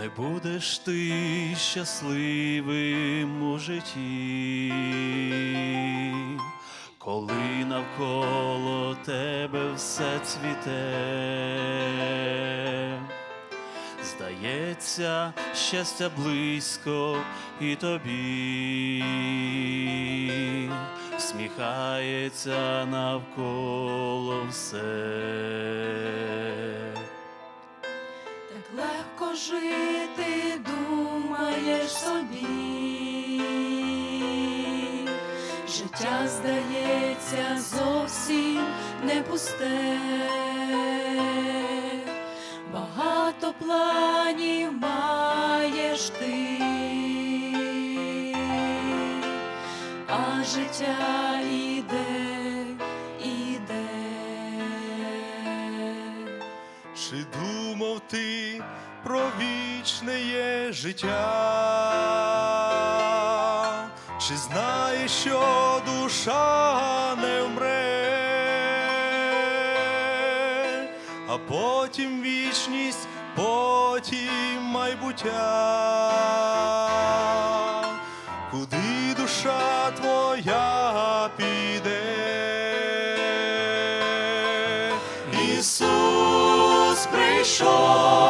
не будеш ти щасливим у житті, коли навколо тебе все цвіте. Здається, щастя близько і тобі, всміхається навколо все. Жити, думаєш собі. Життя здається зовсім не пусте. Багато планів маєш ти, а життя іде. Чи думав ти про вічне життя? Чи знаєш, що душа не вмре, а потім вічність, потім майбуття, куди душа твоя піде? Ісус прийшов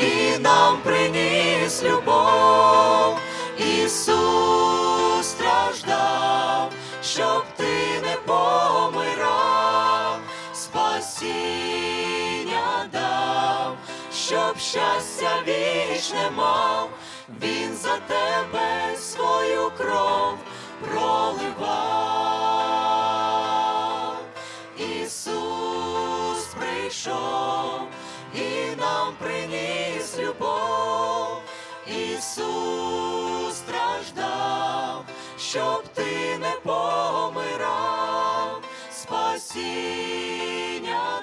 і нам приніс любов. Ісус страждав, щоб ти не помирав, спасіння дав, щоб щастя вічне мав, Він за тебе свою кров проливав. Ісус прийшов і нам приніс любов. Ісус страждав, щоб ти не помирав, спасіння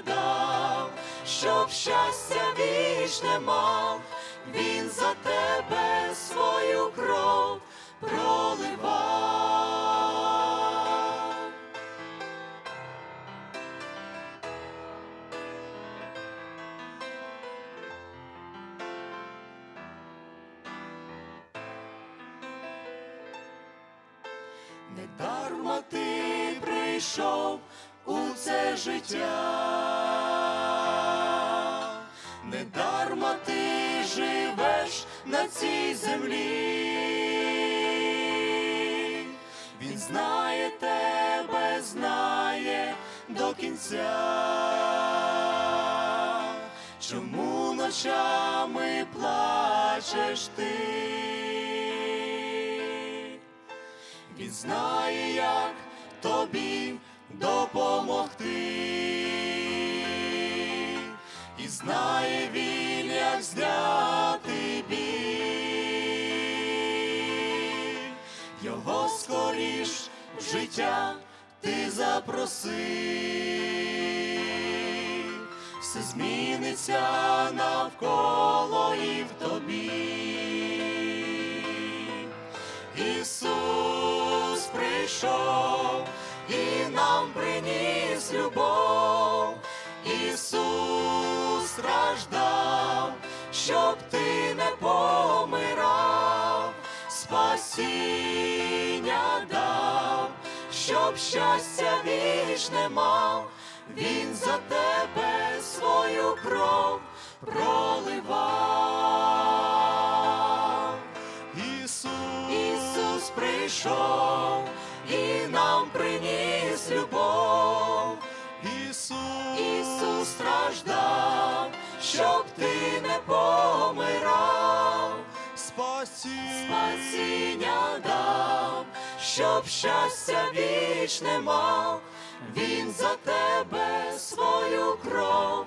дав, щоб щастя вічне мав, Він за тебе свою кров проливав. Недарма ти прийшов у це життя, недарма ти живеш на цій землі. Він знає тебе, знає до кінця. Чому ночами плачеш ти? Він знає, як тобі допомогти, і знає він, як зняти біль. Його скоріш в життя ти запроси, все зміниться навколо нам приніс любов. Ісус страждав, щоб ти не помирав, спасіння дав, щоб щастя вічне мав, Він за тебе свою кров проливав. Щоб ти не помирав, спасіння, спасіння дав, щоб щастя вічне мав, Він за тебе свою кров.